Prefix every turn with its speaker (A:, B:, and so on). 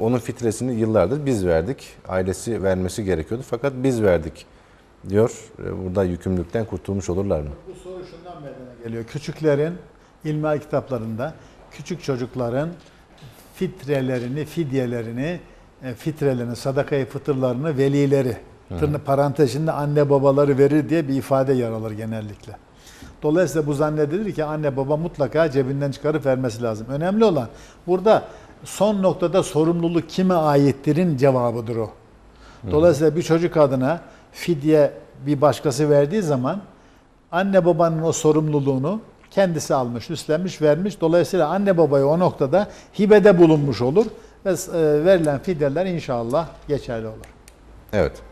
A: onun fitresini yıllardır biz verdik. Ailesi vermesi gerekiyordu fakat biz verdik diyor. E, Burada yükümlülükten kurtulmuş olurlar mı?
B: Bu soru şundan meydana geliyor. Küçüklerin ilmihal kitaplarında küçük çocukların fitrelerini, fidyelerini, e, fitrelerini, sadakayı fıtırlarını velileri, tırnı parantezinde anne babaları verir diye bir ifade yer alır genellikle. Dolayısıyla bu zannedilir ki anne baba mutlaka cebinden çıkarıp vermesi lazım. Önemli olan burada son noktada sorumluluk kime aittirin cevabıdır o. Dolayısıyla bir çocuk adına fidye bir başkası verdiği zaman anne babanın o sorumluluğunu kendisi almış, üstlenmiş, vermiş. Dolayısıyla anne babaya o noktada hibede bulunmuş olur ve e, verilen fidyeler inşallah geçerli olur.
A: Evet.